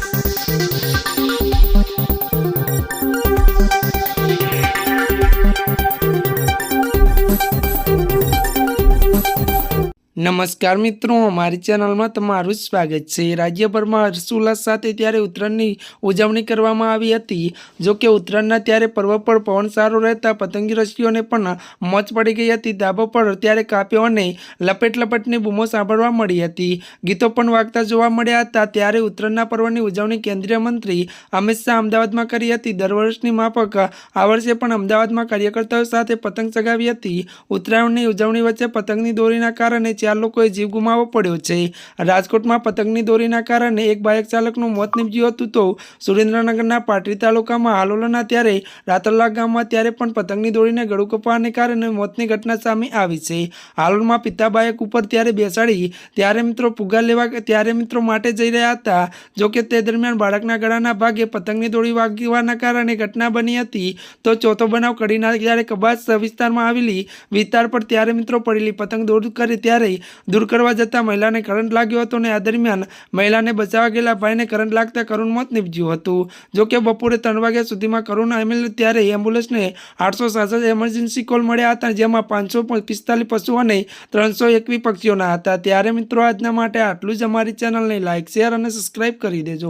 Thank you. નમસ્કાર મિત્રો, અમારી ચેનલમાં તમારું સ્વાગત છે. રાજ્યભરમાં હર્ષોલ્લાસ સાથે ત્યારે ઉત્તરાયણની ઉજવણી કરવામાં આવી હતી. જો કે ઉત્તરાયણના ત્યારે પર્વ પર પવન સારો રહેતા પતંગી રસીઓને પણ મોજ પડી ગઈ હતી. ધાબો પર ત્યારે કાપ્યો અને લપેટ લપેટની બૂમો સાંભળવા મળી હતી. ગીતો પણ વાગતા જોવા મળ્યા હતા. ત્યારે ઉત્તરાયણના પર્વની ઉજવણી કેન્દ્રીય મંત્રી અમિત શાહ અમદાવાદમાં કરી હતી. દર વર્ષની માફક આ વર્ષે પણ અમદાવાદમાં કાર્યકર્તાઓ સાથે પતંગ ચગાવી હતી. ઉત્તરાયણની ઉજવણી વચ્ચે પતંગની દોરીના કારણે ચાર લોકોએ જીવ ગુમાવવો પડ્યો છે. રાજકોટમાં પતંગની દોરીના કારણે એક બાઇક ચાલકનું મોત નીપજ્યું હતું તો સુરેન્દ્રનગરના પાટડી તાલુકામાં હાલોલના ત્યારે રાતરલા ગામમાં ત્યારે પણ પતંગની દોરીને ગળું કપાવાને કારણે મોતની ઘટના સામે આવી છે. હાલોલમાં પિતા બાઇક ઉપર ત્યારે બેસાડી ત્યારે મિત્રો પુગા લેવા ત્યારે મિત્રો માટે જઈ રહ્યા હતા. જોકે તે દરમિયાન બાળકના ગળાના ભાગે પતંગની દોરી વાગવાના કારણે ઘટના બની હતી. તો ચોથો બનાવ કડીના ત્યારે કબાચ વિસ્તારમાં આવેલી વિસ્તાર પર ત્યારે મિત્રો પડેલી પતંગ દોડ કરી ત્યારે દૂર કરવા જતાં મહિલાને કરંટ લાગ્યો હતો અને આ દરમિયાન મહિલાને બચાવવા ગયેલા ભાઈને કરંટ લાગતા કરુણ મોત નીપજ્યું હતું. જોકે બપોરે ત્રણ વાગ્યા સુધીમાં કરુણ એમ્બ્યુલન્સ ત્યારે એમ્બ્યુલન્સને આઠસો સાસઠ એમરજન્સી કોલ મળ્યા હતા, જેમાં પાંચસો પિસ્તાલીસ પશુ અને ત્રણસો એકવીસ પક્ષીઓના હતા. ત્યારે મિત્રો, આજના માટે આટલું જ. અમારી ચેનલને લાઇક શેર અને સબસ્ક્રાઈબ કરી દેજો.